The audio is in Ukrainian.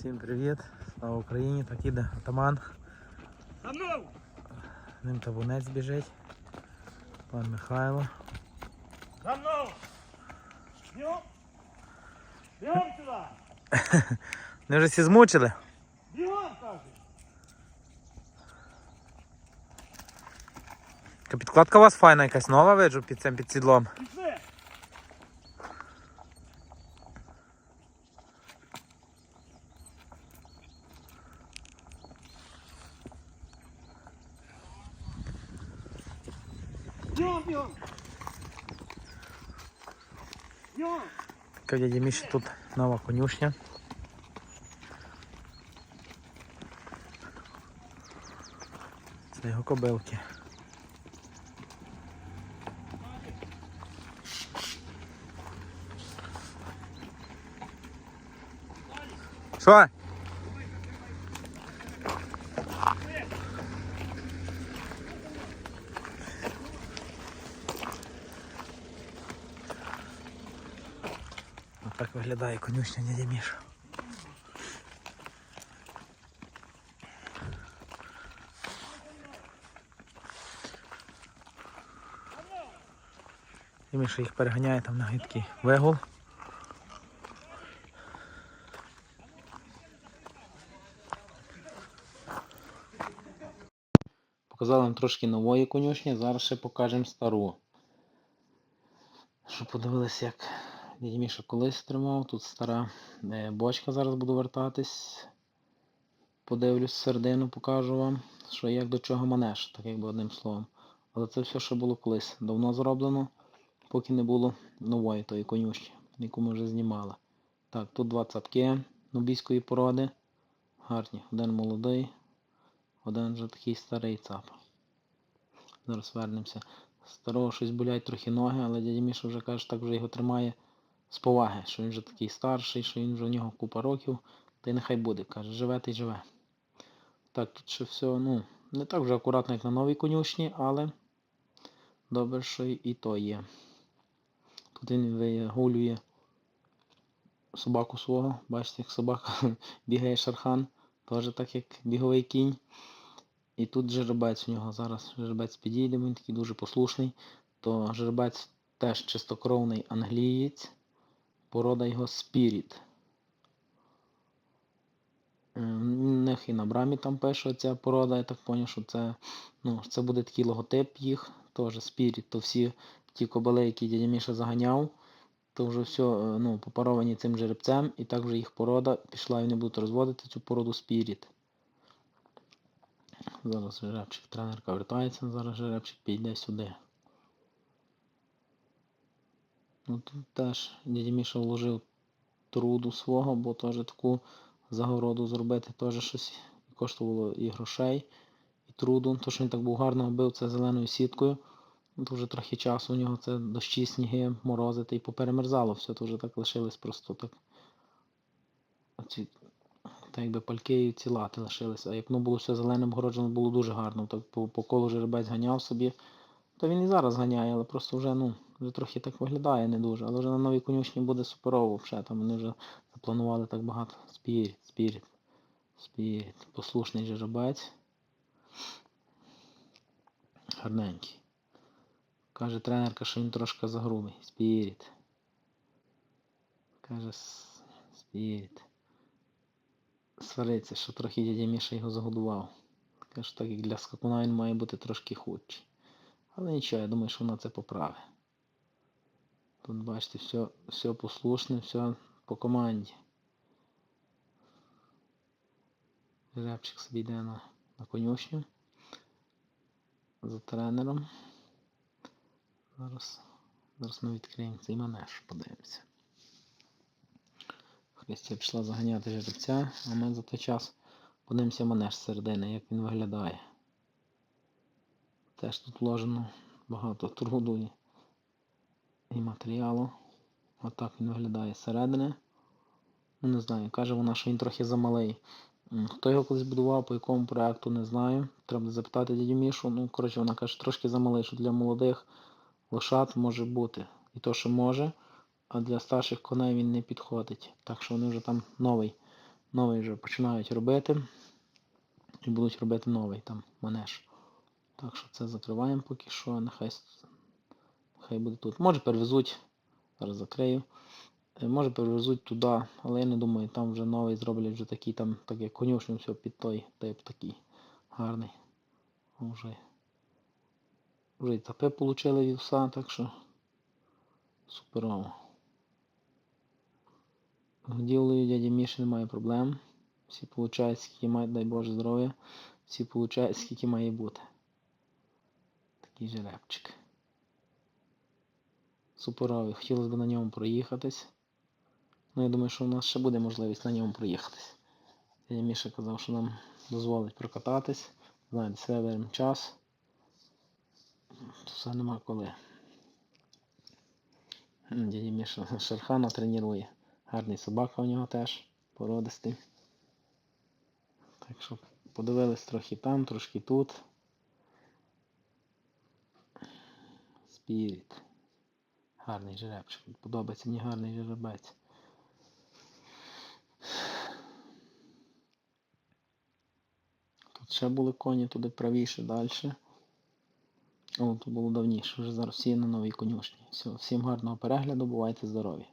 Всім привіт! Слава Україні! Так іде атаман. Ним табунець біжить. Пан Михайло. За мною! Бігом! Бігом сюди! Вони вже всі змучили. Бігом, кажу! Така Підкладка у вас файна якась нова виджу під цим під сідлом. В дяді Міші тут нова конюшня. Це його кобилки. Що? Отак виглядає конюшня дяді Міша. І Міша їх переганяє там на гидкий вигул. Показали вам трошки нової конюшні, зараз ще покажемо стару. Щоб подивилися, як Міша колись тримав. Тут стара е, бочка, зараз буду вертатись. Подивлюсь середину, покажу вам, що як до чого манеш, так якби одним словом. Але це все, що було колись давно зроблено, поки не було нової тої конюшні, яку ми вже знімали. Так, тут два цапки нубійської породи. Гарні. Один молодий, один вже такий старий цап. Зараз вернемося. Старого щось болять трохи ноги, але дядя Міша вже каже, так вже його тримає з поваги, що він вже такий старший, що він вже у нього купа років, та й нехай буде. Каже, живе та й живе. Так, тут ще все, ну, не так вже акуратно, як на новій конюшні, але добре, що і то є. Тут він вигулює собаку свого. Бачите, як собака бігає шархан, теж так як біговий кінь. І тут жеребець у нього. Зараз жеребець підійде, він такий дуже послушний. То жеребець теж чистокровний англієць. Порода його Spirit. Е, В них і на брамі там пише ця порода, я так зрозумів, що це, ну, це буде такий логотип їх, теж Spirit, то всі ті кобили, які дядя Міша заганяв, то вже все е, ну, попаровані цим жеребцем, і так вже їх порода пішла і вони будуть розводити цю породу Spirit. Зараз жеребчик тренерка вертається, зараз жеребчик піде сюди. Ну тут теж дядя Міша вложив труду свого, бо теж таку загороду зробити теж щось коштувало і грошей, і труду. То, що він так був гарно бив це зеленою сіткою. Ну, вже трохи часу у нього це дощі, сніги, морози, та й поперемерзало все, то вже так лишилось просто так. Оці, так якби пальки і ці лати лишились. А як було все зелене обгороджено, було дуже гарно. Так по, по колу жеребець ганяв собі. То він і зараз ганяє, але просто вже, ну, вже трохи так виглядає не дуже. Але вже на новій конюшні буде суперово вже. Там вони вже запланували так багато. Спіріт, спіріт, спіріт. Послушний жеребець. Гарненький. Каже тренерка, що він трошки загрубий. Спіріт. Каже «С- спіріт. Свариться, що трохи дядя Міша його загодував. Каже, так як для скакуна він має бути трошки худший. Але нічого, я думаю, що вона це поправить. Тут бачите, все, все послушне, все по команді. Жеребчик собі йде на, на конюшню за тренером. Зараз, зараз ми відкриємо цей манеж, подивимося. Христя пішла заганяти жеребця, а ми за той час подивимося манеж з середини, як він виглядає. Теж тут вложено багато труду і, матеріалу. Отак він виглядає зсередини. Ну не знаю, каже вона, що він трохи замалий. Хто його колись будував, по якому проекту, не знаю. Треба запитати дядю Мішу. Ну, коротше, вона каже, трошки замалий, що для молодих лошад може бути. І то, що може, а для старших коней він не підходить. Так що вони вже там новий Новий вже починають робити. І будуть робити новий там манеж. Так що це закриваємо поки що. Нехай, нехай буде тут. Може перевезуть. Зараз закрию. Е, Може перевезуть туди, але я не думаю, там вже новий зроблять вже такий там, так як конюшню все під той тип такий гарний. Вже, вже і ТП від все, так що суперово. Годівлею дяді Міші немає проблем. Всі получають, скільки мають, дай Боже здоров'я. Всі получають, скільки має бути. Такий жеребчик. Суперовий. Хотілося б на ньому проїхатись. Ну, я думаю, що в нас ще буде можливість на ньому проїхатись. Дядя Міша казав, що нам дозволить прокататись. Знаєте, беремо час. Все нема коли. Дядя Міша Шерхана тренує. Гарний собака у нього теж, породистий. Так що подивились трохи там, трошки тут. Спіріт. Гарний жеребчик. Подобається мені гарний жеребець. Тут ще були коні туди правіше, далі. О, тут було давніше, вже зараз всі на новій конюшні. Все, всім гарного перегляду, бувайте здорові.